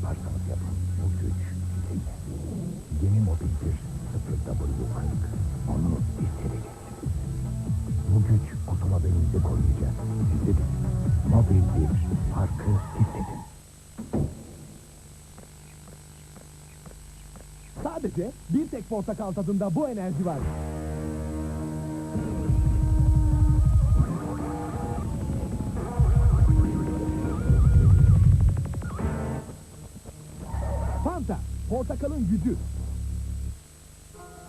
yaparsanız yapın. Bu güç size Yeni mobildir 0W40. Onu hissedeceksiniz. Bu güç otomobilinizi koruyacak. Sizi de mobil bir farkı hissedin. Sadece bir tek portakal tadında bu enerji var. Portakalın gücü.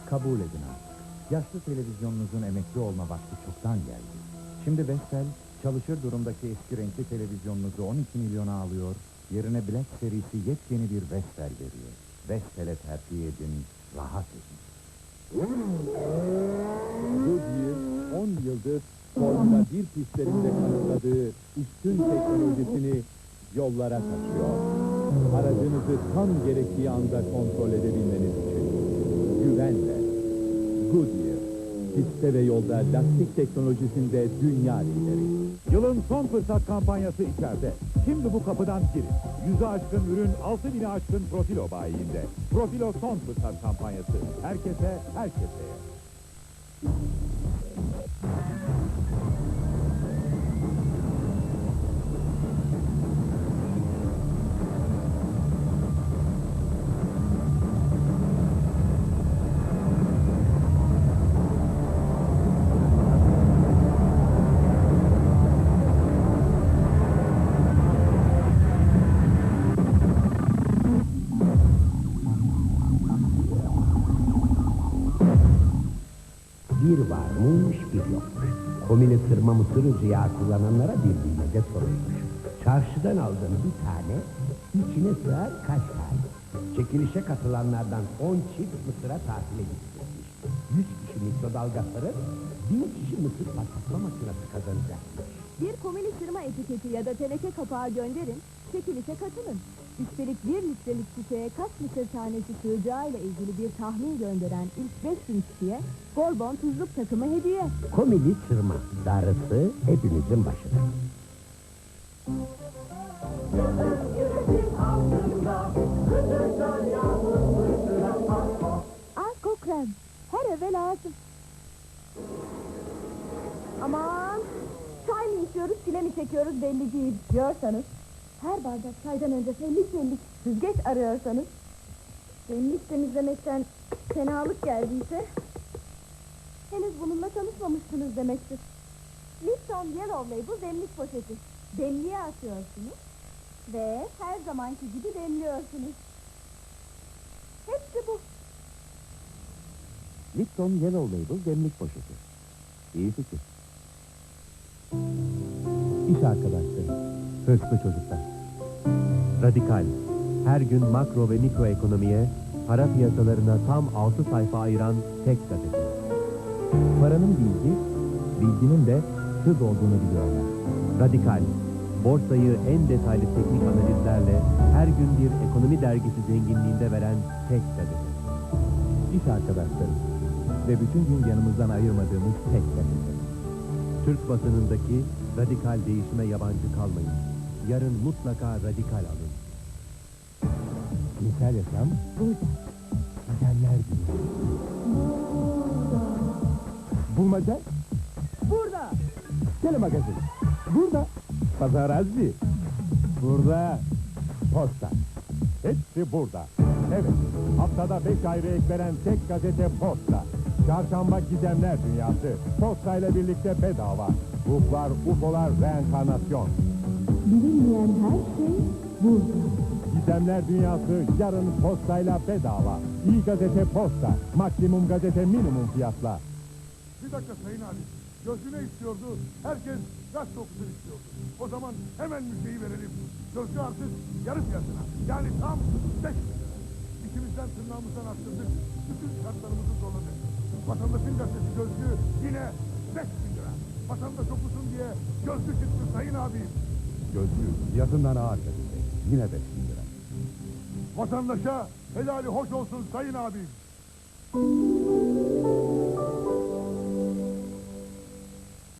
Kabul edin artık. Yaşlı televizyonunuzun emekli olma vakti çoktan geldi. Şimdi Vestel çalışır durumdaki eski renkli televizyonunuzu 12 milyona alıyor. Yerine Black serisi yepyeni bir Vestel veriyor. Vestel'e terfi edin, rahat edin. Goodyear 10 yıldır Formula 1 pistlerinde kanıtladığı üstün teknolojisini yollara taşıyor. Aracınızı tam gerektiği anda kontrol edebilmeniz için. Güvenle. Goodyear. Pistte ve yolda lastik teknolojisinde dünya lideri. Yılın son fırsat kampanyası içeride. Şimdi bu kapıdan girin. Yüzü aşkın ürün, altı bini aşkın Profilo bayiliğinde. Profilo son fırsat kampanyası. Herkese, herkese. Bir varmış bir yokmuş. Komili sırma mısır yağı kullananlara bir bilmece sorulmuş. Çarşıdan aldığım bir tane içine sığar kaç tane? Çekilişe katılanlardan 10 çift mısıra tatile gidecekmiş. 100 kişi mikrodalga fırın, 1000 kişi mısır patlatma makinesi kazanacakmış. Bir komili sırma etiketi ya da teneke kapağı gönderin, çekilişe katılın. Üstelik bir litrelik şişeye kaç mısır tanesi sığacağıyla ilgili bir tahmin gönderen ilk 5000 kişiye Gorbon tuzluk takımı hediye. Komili sırma, darısı hepimizin başına. Arko krem. Her eve lazım. Aman! Çay mı içiyoruz, çile mi çekiyoruz belli değil diyorsanız. Her bardak çaydan önce fellik fellik süzgeç arıyorsanız. Demlik temizlemekten fenalık geldiyse. Henüz bununla tanışmamışsınız demektir. Lipton Yellow Label demlik poşeti. Demliğe atıyorsunuz. Ve her zamanki gibi demliyorsunuz. Hepsi bu. Lipton Yellow Label demlik poşeti. İyi fikir. İş arkadaşları, hırslı çocuklar. Radikal, her gün makro ve mikro ekonomiye, para piyasalarına tam 6 sayfa ayıran tek gazete. Paranın bilgi, bilginin de hız olduğunu biliyorlar. Radikal, borsayı en detaylı teknik analizlerle her gün bir ekonomi dergisi zenginliğinde veren tek gazete. İş arkadaşları ve bütün gün yanımızdan ayırmadığımız tek gazete. Türk basınındaki radikal değişime yabancı kalmayın. Yarın mutlaka radikal alın. Cinsel yaşam burada. Gidenler dünyası. Bulmaca Burada. Telemagazin. Burada. Pazarazi. Burada. Posta. Hepsi burada. Evet, haftada beş ayrı ek veren tek gazete Posta. Çarşamba Gizemler Dünyası. Posta ile birlikte bedava. Ruhlar, UFO'lar, reenkarnasyon. Bilinmeyen her şey burada. Gizemler Dünyası yarın postayla bedava. İyi gazete posta. Maksimum gazete minimum fiyatla. Bir dakika Sayın abi. Gözlü ne istiyordu? Herkes gaz kokusu istiyordu. O zaman hemen müjdeyi verelim. Gözlü artık yarı fiyatına. Yani tam beş bin lira. İkimizden tırnağımızdan arttırdık. Bütün şartlarımızı zorladık. Vatandaşın gazetesi gözlü yine beş bin lira. Vatandaş okusun diye gözlü çıktı Sayın abi. Gözlü fiyatından ağır gazete. Yine 5 bin lira. Vatandaşa helali hoş olsun Sayın abi.